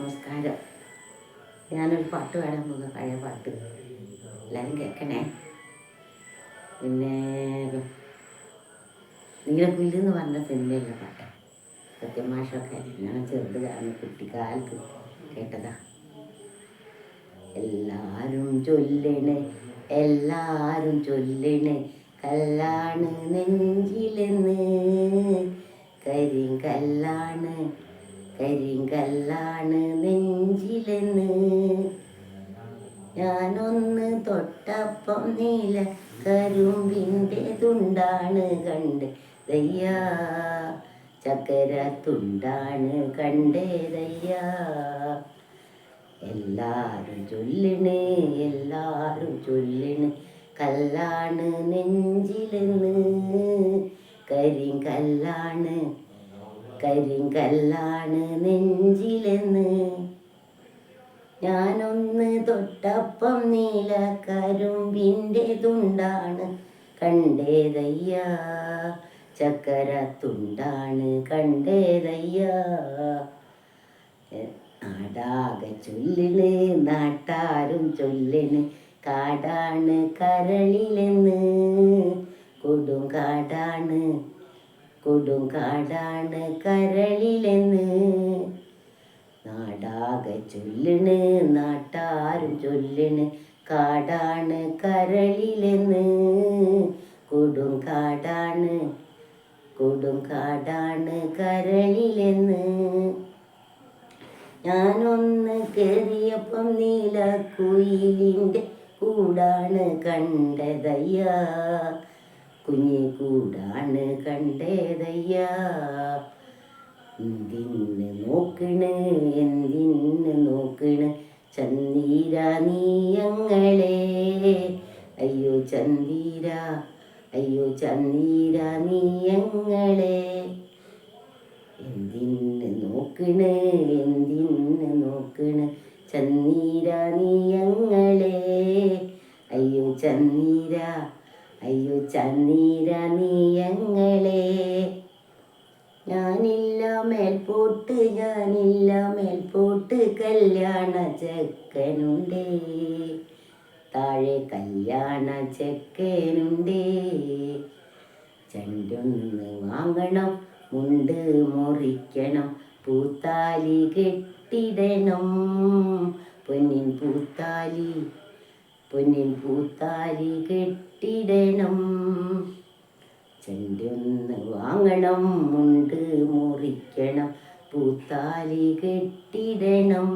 നമസ്കാരം. ഞാനൊരു പാട്ട് പാടാൻ പോകുന്ന പഴയ പാട്ട്. എല്ലാവരും കേൾക്കണേ പിന്നെ നീലക്കുയിൽ എന്ന് പറഞ്ഞ സിനിമയിലെ പാട്ട്? സത്യമാഷൊക്കെ ഞാൻ ചെറുത് കാരണം കുട്ടിക്കാലത്ത് കേട്ടതാ. എല്ലാരും ചൊല്ലണേ എല്ലാരും ചൊല്ലണേ കല്ലാണ് നെഞ്ചിലെന്ന് കരിങ്കല്ലാണ് കരിങ്കല്ലാണ് നെഞ്ചിലെന്ന്. ഞാനൊന്ന് തൊട്ടപ്പം നീല കരുമ്പിന്റെ തുണ്ടാണ് കണ്ട് ദയ്യാ. ചക്കര തുണ്ടാണ് കണ്ടേതയ്യാ എല്ലാരും ചൊല്ലിണ് എല്ലാരും ചൊല്ലിണ് കല്ലാണ് നെഞ്ചിലെന്ന്. കരിങ്കല്ലാണ് കരിങ്കല്ലാണ് നെഞ്ചിലെന്ന്. ഞാനൊന്ന് തൊട്ടപ്പം നീല കരുമ്പിന്റെ തുണ്ടാണ് കണ്ടേതയ്യ. ചക്കര തുണ്ടാണ് കണ്ടേതയ്യ. നാടാകെ ചൊല്ലിന് നാട്ടാരും ചൊല്ലിന് കാടാണ് കരളിലെന്ന്. കൊടും കാടാണ് കൊടും കാടാണ് കരളിലെന്ന്. നാടാകെ ചൊല്ലണ് നാട്ടാരും ചൊല്ലണ് കാടാണ് കരളിലെന്ന്. കൊടും കാടാണ് കൊടും കാടാണ് കരളിലെന്ന്. ഞാനൊന്ന് കയറിയപ്പം നീല കുയിലിന്റെ കൂടാണ് കണ്ടതയ്യ. കുഞ്ഞി കൂടാണ് കണ്ടേതയ്യാ. എന്തിന് നോക്കണ് എന്തിന് നോക്കണ്? ചന്ദീര നീയങ്ങളെ അയ്യോ ചന്ദീര അയ്യോ ചന്ദീര നീയങ്ങളെ എന്തിന് നോക്കണ് എന്തിന് നോക്കണ്? ചന്ദീര നീയങ്ങളെ അയ്യോ ചന്നീര അയ്യോ ചന്ദീര നീയങ്ങളെ. ഞാനില്ല മേൽപോട്ട് ഞാനില്ല മേൽപോട്ട് കല്യാണ ചെക്കനുണ്ടേ. താഴെ കല്യാണ ചെക്കനുണ്ടേ. ചണ്ടൊന്ന് വാങ്ങണം മുണ്ട് മുറിക്കണം പൂത്താലി കെട്ടിടണം. പൊന്നിൻ പൂത്താലി പൊന്നിൻ പൂത്താരി കെട്ടിടണം. ചെണ്ടൊന്ന് വാങ്ങണം മുണ്ട് മുറിക്കണം. പൂത്താലി കെട്ടിടണം.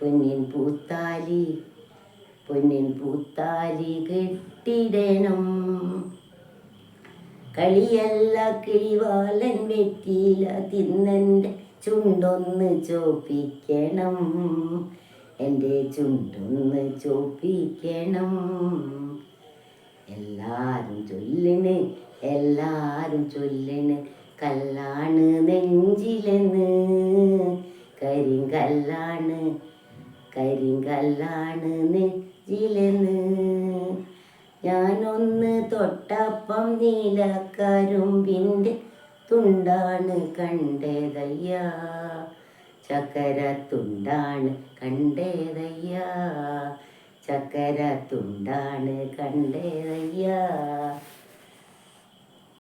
പൊന്നിൻ പൂത്താലി പൊന്നിൻ പൂത്താലി കെട്ടിടണം. കളിയല്ല കിളിവാലൻ വെറ്റിയില തിന്നന്റെ ചുണ്ടൊന്ന് ചോപ്പിക്കണം. എന്റെ ചുണ്ടൊന്ന് ചോപ്പിക്കണം എല്ലാരും ചൊല്ലിന് എല്ലാരും ചൊല്ലിന് കല്ലാണ് നെഞ്ചിലെന്ന്. കരിങ്കല്ലാണ് കരിങ്കല്ലാണ് നെഞ്ചിലെന്ന്. ഞാനൊന്ന് തൊട്ടപ്പം നീലക്കരുമ്പിന്റെ തുണ്ടാണ് കണ്ടതയ്യ. ചക്കര കണ്ടേതയ്യ. ചക്കരത്തുണ്ടാണ് ചക്കര തുണ്ടാണ് കണ്ടതയ്യ.